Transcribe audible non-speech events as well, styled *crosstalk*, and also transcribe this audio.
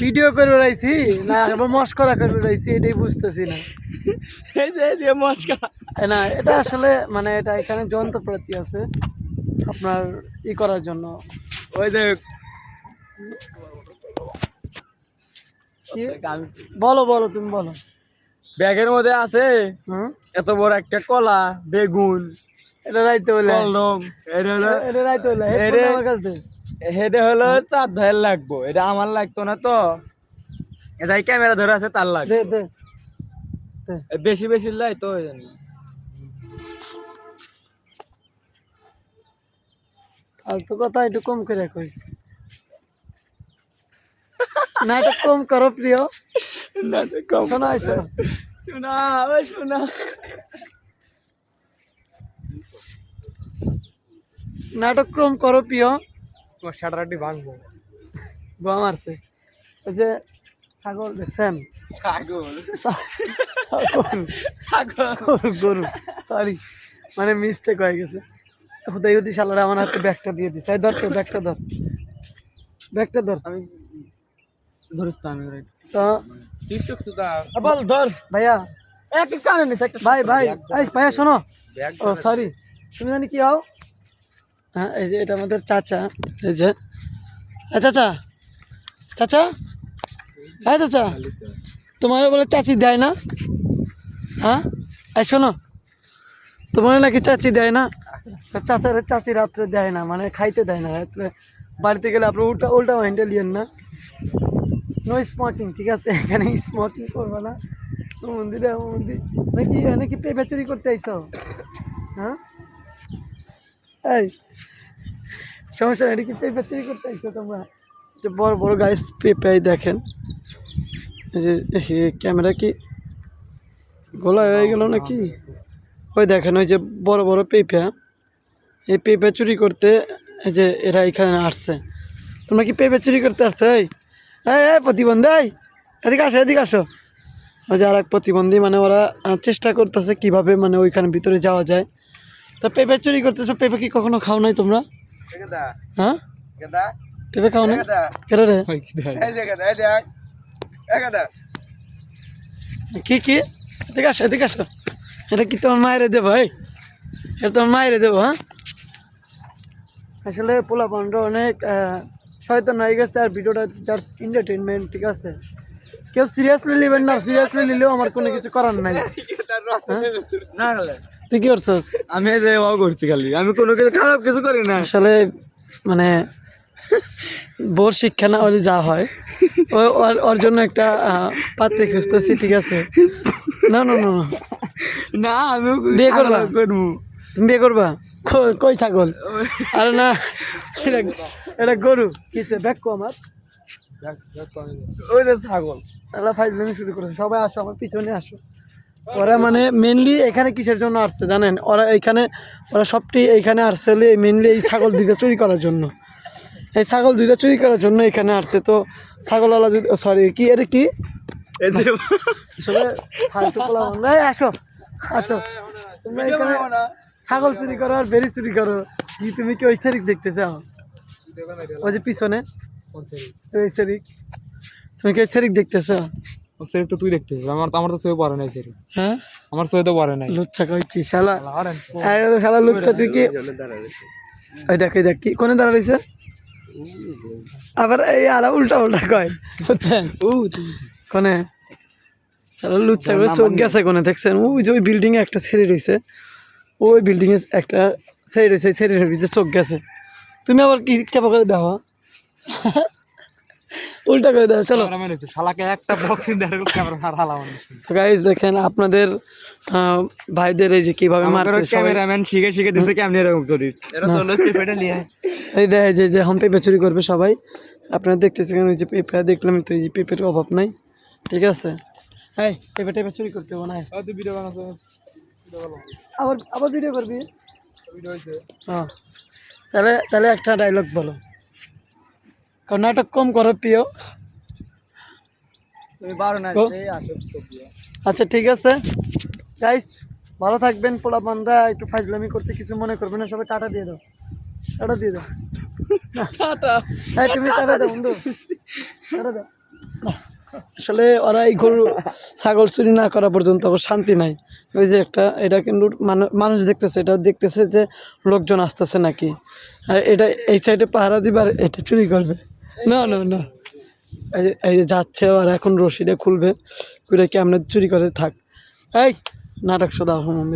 Video করে বেড়াইছি না আবার মস্করা করে বেড়াইছি এটাই বুঝতেছি না। *laughs* এই যে এই যে মস্কা এ না এটা আসলে মানে এটা এখানে যন্ত্রপাতি আছে আপনার ই করার জন্য। ওই যে বলো বলো তুমি বলো। ব্যাগের মধ্যে আছে এত বড় একটা কলা বেগুন এটা রাইতে হলে। কলম এটা রাইতে হলে। আমার কাছে। হেডে হলো চাঁদ ভাইয়ের লাগবো এটা আমার লাগতো না তো। এটা ক্যামেরা ধরে আছে তার লাগবে। বেশি বেশি লাই তো। ফালতু কথা একটু কম করে কইস। না এটা কম করো প্রিয়। না কম শোনো শোনা। শোনা। নাটক কম করো প্রিয়। তোমার শাটারটি ভাঙবো। গোয়া মারছে। ওই যে ছাগল দেখছেন? ছাগল। ছাগল। গরু সরি মানে মিস্টেক হয়ে গেছে। হুদাই হুদি শালারা আমার হাতে ব্যাগটা দিয়ে দিছে। ধর তো ব্যাগটা ধর। ব্যাগটা ধর। আমি ধরিস তো আমি তো বল ধর ভাইয়া। এক এক টানে নিস একটা ভাই ভাই ভাইয়া শোনো। ও সরি তুমি জানি কি হও? হ্যাঁ এই যে এটা আমাদের চাচা, এই যে। হ্যাঁ চাচা। চাচা? হ্যাঁ চাচা। তোমার বলে চাচি দেয় না। হ্যাঁ? এই শোনো। তোমার নাকি চাচি দেয় না? চাচারে চাচি রাত্রে দেয় না মানে খাইতে দেয় না। রাত্রে বাড়িতে গেলে আপনার উল্টা উল্টা মাইন্ডে লিয়েন না। নো স্মোকিং ঠিক আছে? এখানে স্মোকিং করবে না। মন্দিরে মন্দির নাকি নাকি পেঁপে চুরি করতে আইসো? হ্যাঁ? এই সমস্যা নেই, কি পেঁপে চুরি করতে আইসো তোমরা। যে বড় বড় গাছ পেঁপে দেখেন। যে ক্যামেরা কি গোলা হয়ে গেল নাকি? ওই দেখেন ওই যে বড় বড় পেঁপে এই পেঁপে চুরি করতে এই যে এরা এখানে আসছে। তোমরা কি পেঁপে চুরি করতে আসছো? এই এই এই প্রতিবন্ধী এই এদিকে আসো এদিকে আসো। ওই যে আর এক প্রতিবন্ধী মানে ওরা চেষ্টা করতেছে কীভাবে মানে ওইখানে ভিতরে যাওয়া যায়। তো পেঁপে চুরি করতেছো পেঁপে কি কখনো খাও নাই তোমরা? হ্যাঁ? পেঁপে খাও না কেন রে? কি কি এদিকে আসো এদিকে আসো। এটা কি তোমার মায়েরে দেবো এই? এটা তোমার মায়েরে দেবো হ্যাঁ? আসলে পোলা পান্ডা অনেক শয়তান হয়ে গেছে আর ভিডিওটা জাস্ট এন্টারটেনমেন্ট ঠিক আছে? কেউ সিরিয়াসলি নেবেন না সিরিয়াসলি নিলেও আমার কোনো কিছু করার নাই। না গেলে। তুই কি করছস? আমি যে ও করছি খালি। আমি কোনো কিছু খারাপ কিছু করি না। আসলে মানে বোর শিক্ষা না হলে যা হয়। ওর- জন্য একটা পাত্রে খুঁজতেছি ঠিক আছে? না না না না। আমি বিয়ে করবা? করব। তুমি বিয়ে করবা? কই- কই ছাগল? আরে না এটা এটা গরু। কিসে ব্যাগ কো আমার? ওই যে ছাগল। তাহলে ফাইজলামি শুরু করেছে। সবাই আসো আমার পিছনে আসো। ওরা মানে মেনলি এখানে কিসের জন্য আসছে জানেন? ওরা এখানে ওরা সবটি এইখানে আসছে হলে মেনলি এই ছাগল দুইটা চুরি করার জন্য। এই ছাগল দুইটা চুরি করার জন্য এখানে আসছে। তো ছাগলওয়ালা যদি সরি কি এটা কি? আসো আসো। ছাগল চুরি করো আর বেরি চুরি করো। কি তুমি কি ওই শারিক দেখতে চাও? ওই যে পিছনে। ওই শারিক তুমি কি ওই শারিক দেখতেছো সেরি তো তুই দেখতেছিস আমার তো আমার তো সই পড়ে নাই সেরি হ্যাঁ? আমার সই তো পড়ে নাই। লুচ্ছা কইছি শালা। আরে শালা লুচ্ছা তুই কি ওই দেখ এই দেখ কি কোনে দাঁড়া আবার এই আলা উল্টা উল্টা কয় বুঝছেন? কোনে? শালা লুচ্ছা করে চোখ গেছে কোনে দেখছেন? ওই যে ওই বিল্ডিং এ একটা ছেড়ে রয়েছে। ওই বিল্ডিং এ একটা ছেড়ে রয়েছে ছেড়ে রয়েছে চোখ গেছে। তুমি আবার কি কেবা করে দাও উল্টা করে দাও চলো। শালাকে একটা বক্সিং ক্যামেরা তো গাইজ দেখেন আপনাদের ভাইদের এই যে কীভাবে মারতে ক্যামেরাম্যান শিখে শিখে দিছে কেমনি এরকম করি? এরা তো নিয়ে এই দেখে যে যে এখন পেঁপে চুরি করবে সবাই। আপনারা দেখতেছেন ওই যে পেঁপে দেখলাম তো এই যে পেঁপের অভাব নাই। ঠিক আছে? হ্যাঁ পেঁপে টেপে চুরি করতে হবে না। ভিডিও বানাচ্ছ আবার আবার ভিডিও করবি? ভিডিও হ্যাঁ তাহলে তাহলে একটা ডায়লগ বলো। কারণ নাটক কম করো প্রিয়। তুমি না। আচ্ছা ঠিক আছে। গাইস ভালো থাকবেন পোলা বান্ধা একটু ফাইজলামি করছে কিছু মনে করবেন না সবাই টাটা দিয়ে দাও। টাটা দিয়ে দাও। টাটা। তুমি টাটা দাও বন্ধু। টাটা দাও। আসলে ওরা এই গরু ছাগল চুরি না করা পর্যন্ত ওর শান্তি নাই। ওই যে একটা এটা কিন্তু মানুষ দেখতেছে এটা দেখতেছে যে লোকজন আসতেছে নাকি। আর এটা এই সাইডে পাহারা দিবার এটা চুরি করবে। না না না। এই যে যাচ্ছে আর এখন রশিটা খুলবে ওইটা কেমনে চুরি করে থাক। এই, নাটক সদা মন্দির